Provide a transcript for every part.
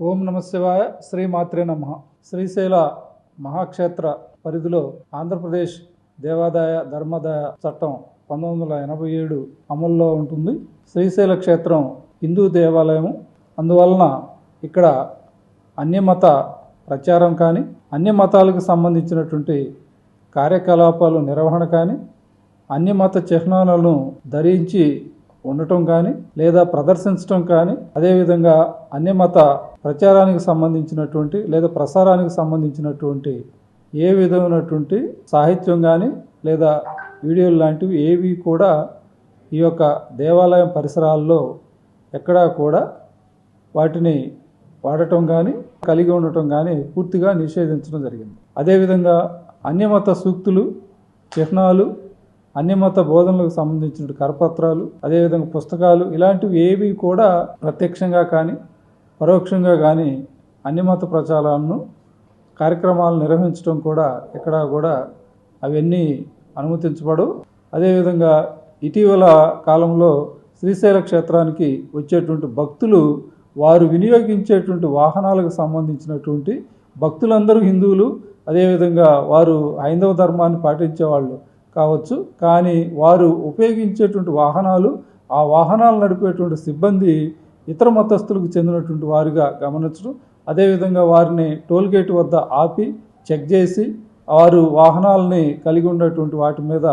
ఓం నమశివాయ శ్రీ మాత్రే నమ. శ్రీశైల మహాక్షేత్ర పరిధిలో ఆంధ్రప్రదేశ్ దేవాదాయ ధర్మదాయ చట్టం పంతొమ్మిది వందల ఎనభై ఏడు అమల్లో ఉంటుంది. శ్రీశైల క్షేత్రం హిందూ దేవాలయం అందువలన ఇక్కడ అన్యమత ప్రచారం కానీ అన్ని మతాలకు సంబంధించినటువంటి కార్యకలాపాలు నిర్వహణ కానీ అన్ని మత చిహ్నాలను ధరించి ఉండటం కానీ లేదా ప్రదర్శించటం కానీ అదేవిధంగా అన్ని మత ప్రచారానికి సంబంధించినటువంటి లేదా ప్రసారానికి సంబంధించినటువంటి ఏ విధమైనటువంటి సాహిత్యం కానీ లేదా వీడియోలు లాంటివి ఏవి కూడా ఈ యొక్క దేవాలయం పరిసరాల్లో ఎక్కడా కూడా వాటిని వాడటం కానీ కలిగి ఉండటం కానీ పూర్తిగా నిషేధించడం జరిగింది. అదేవిధంగా అన్యమత సూక్తులు చిహ్నాలు అన్ని మత బోధనలకు సంబంధించిన కరపత్రాలు అదేవిధంగా పుస్తకాలు ఇలాంటివి ఏవి కూడా ప్రత్యక్షంగా కానీ పరోక్షంగా కానీ అన్ని మత ప్రచారాలను కార్యక్రమాలు నిర్వహించడం కూడా ఎక్కడా కూడా అవన్నీ అనుమతించబడవు అదేవిధంగా ఇటీవల కాలంలో శ్రీశైల క్షేత్రానికి వచ్చేటువంటి భక్తులు వారు వినియోగించేటువంటి వాహనాలకు సంబంధించినటువంటి భక్తులందరూ హిందువులు. అదేవిధంగా వారు హైందవ ధర్మాన్ని పాటించే వాళ్ళు కావచ్చు కానీ వారు ఉపయోగించేటువంటి వాహనాలు ఆ వాహనాలు నడిపేటువంటి సిబ్బంది ఇతర మతస్థులకు చెందినటువంటి వారిగా గమనించడం అదేవిధంగా వారిని టోల్గేట్ వద్ద ఆపి చెక్ చేసి వారు వాహనాలని కలిగి ఉన్నటువంటి వాటి మీద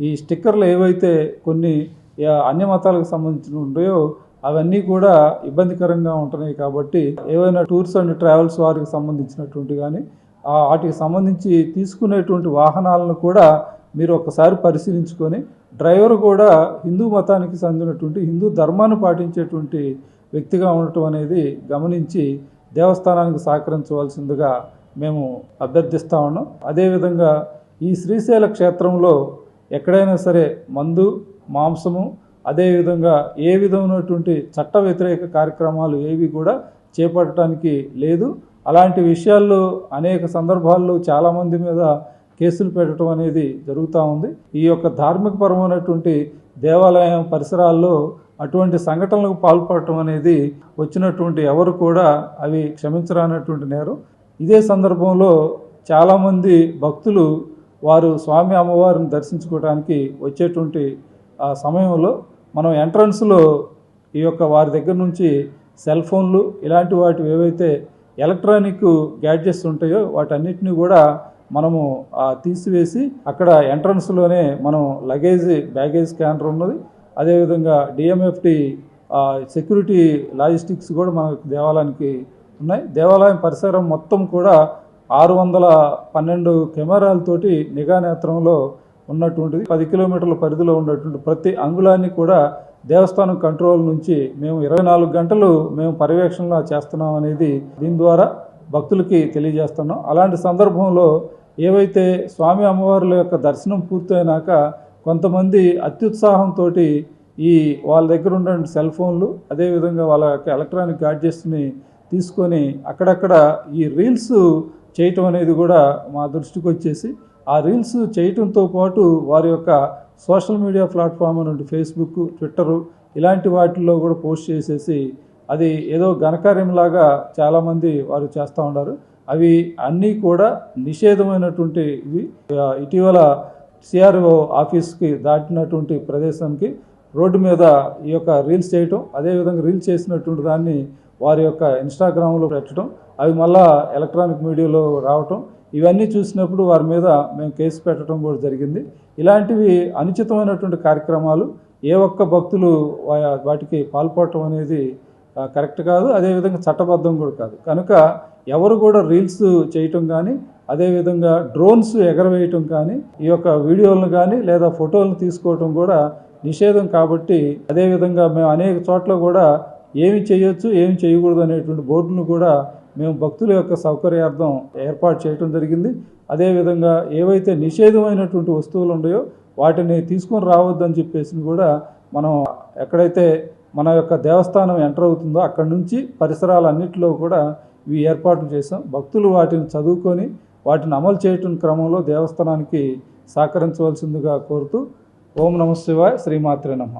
ఈ స్టిక్కర్లు ఏవైతే కొన్ని అన్ని అన్య మతాలకు సంబంధించిన ఉంటాయో అవన్నీ కూడా ఇబ్బందికరంగా ఉంటున్నాయి కాబట్టి ఏవైనా టూర్స్ అండ్ ట్రావెల్స్ వారికి సంబంధించినటువంటి కానీ వాటికి సంబంధించి తీసుకునేటువంటి వాహనాలను కూడా మీరు ఒకసారి పరిశీలించుకొని డ్రైవర్ కూడా హిందూ మతానికి చెందినటువంటి హిందూ ధర్మాన్ని పాటించేటువంటి వ్యక్తిగా ఉండటం అనేది గమనించి దేవస్థానానికి సహకరించవలసిందిగా మేము అభ్యర్థిస్తా ఉన్నాం. అదేవిధంగా ఈ శ్రీశైల క్షేత్రంలో ఎక్కడైనా సరే మందు మాంసము అదేవిధంగా ఏ విధమైనటువంటి చట్ట వ్యతిరేక కార్యక్రమాలు ఏవి కూడా చేపట్టడానికి లేదు. అలాంటి విషయాల్లో అనేక సందర్భాల్లో చాలామంది మీద కేసులు పెట్టడం అనేది జరుగుతూ ఉంది. ఈ యొక్క ధార్మిక పరమైనటువంటి దేవాలయం పరిసరాల్లో అటువంటి సంఘటనలకు పాల్పడటం అనేది వచ్చినటువంటి ఎవరు కూడా అవి క్షమించరానటువంటి నేరం. ఇదే సందర్భంలో చాలామంది భక్తులు వారు స్వామి అమ్మవారిని దర్శించుకోవడానికి వచ్చేటువంటి ఆ సమయంలో మనం ఎంట్రన్స్లో ఈ యొక్క వారి దగ్గర నుంచి సెల్ ఫోన్లు ఇలాంటి వాటి ఏవైతే ఎలక్ట్రానిక్ గ్యాడ్జెట్స్ ఉంటాయో వాటన్నిటిని కూడా మనము తీసివేసి అక్కడ ఎంట్రన్స్లోనే మనం లగేజ్ బ్యాగేజ్ స్కానర్ ఉన్నది. అదేవిధంగా డిఎంఎఫ్టి సెక్యూరిటీ లాజిస్టిక్స్ కూడా మనకు దేవాలయానికి ఉన్నాయి. దేవాలయం పరిసరం మొత్తం కూడా ఆరు వందల పన్నెండు కెమెరాలతోటి నిఘా నేత్రంలో ఉన్నటువంటిది. పది కిలోమీటర్ల పరిధిలో ఉన్నటువంటి ప్రతి అంగుళాన్ని కూడా దేవస్థానం కంట్రోల్ నుంచి మేము ఇరవై నాలుగు గంటలు మేము పర్యవేక్షణ చేస్తున్నాం అనేది దీని ద్వారా భక్తులకి తెలియజేస్తున్నాం. అలాంటి సందర్భంలో ఏవైతే స్వామి అమ్మవార్ల యొక్క దర్శనం పూర్తయినాక కొంతమంది అత్యుత్సాహంతో ఈ వాళ్ళ దగ్గర ఉన్న సెల్ ఫోన్లు అదేవిధంగా వాళ్ళ యొక్క ఎలక్ట్రానిక్ గాడ్జెట్స్ని తీసుకొని అక్కడక్కడ ఈ రీల్స్ చేయటం అనేది కూడా మా దృష్టికి వచ్చేసి ఆ రీల్స్ చేయటంతో పాటు వారి యొక్క సోషల్ మీడియా ప్లాట్ఫామ్ నుండి ఫేస్బుక్ ట్విట్టరు ఇలాంటి వాటిల్లో కూడా పోస్ట్ చేసేసి అది ఏదో ఘనకార్యంలాగా చాలామంది వారు చేస్తూ ఉన్నారు. అవి అన్నీ కూడా నిషేధమైనటువంటి ఇవి. ఇటీవల సిఆర్ఓ ఆఫీస్కి దాటినటువంటి ప్రదేశానికి రోడ్డు మీద ఈ యొక్క రీల్స్ చేయటం అదేవిధంగా రీల్స్ చేసినటువంటి దాన్ని వారి యొక్క ఇన్స్టాగ్రామ్లో పెట్టడం అవి మళ్ళా ఎలక్ట్రానిక్ మీడియాలో రావటం ఇవన్నీ చూసినప్పుడు వారి మీద మేము కేసు పెట్టడం కూడా జరిగింది. ఇలాంటివి అనుచితమైనటువంటి కార్యక్రమాలు ఏ ఒక్క భక్తులు వా- వాటికి పాల్పడటం అనేది కరెక్ట్ కాదు అదేవిధంగా చట్టబద్ధం కూడా కాదు. కనుక ఎవరు కూడా రీల్స్ చేయటం కానీ అదేవిధంగా డ్రోన్స్ ఎగరవేయటం కానీ ఈ యొక్క వీడియోలను కానీ లేదా ఫోటోలను తీసుకోవటం కూడా నిషేధం కాబట్టి అదేవిధంగా మేము అనేక చోట్ల కూడా ఏమి చేయొచ్చు ఏమి చేయకూడదు అనేటువంటి బోర్డును కూడా మేము భక్తుల యొక్క సౌకర్యార్థం ఏర్పాటు చేయటం జరిగింది. అదేవిధంగా ఏవైతే నిషేధమైనటువంటి వస్తువులు ఉన్నాయో వాటిని తీసుకొని రావద్దని చెప్పేసి కూడా మనం ఎక్కడైతే మన యొక్క దేవస్థానం ఎంటర్ అవుతుందో అక్కడి నుంచి పరిసరాలన్నింటిలో కూడా ఇవి ఏర్పాట్లు చేశాం. భక్తులు వాటిని చదువుకొని వాటిని అమలు చేయటం క్రమంలో దేవస్థానానికి సహకరించవలసిందిగా కోరుతూ ఓం నమ శివాయ శ్రీమాత్రే నమ.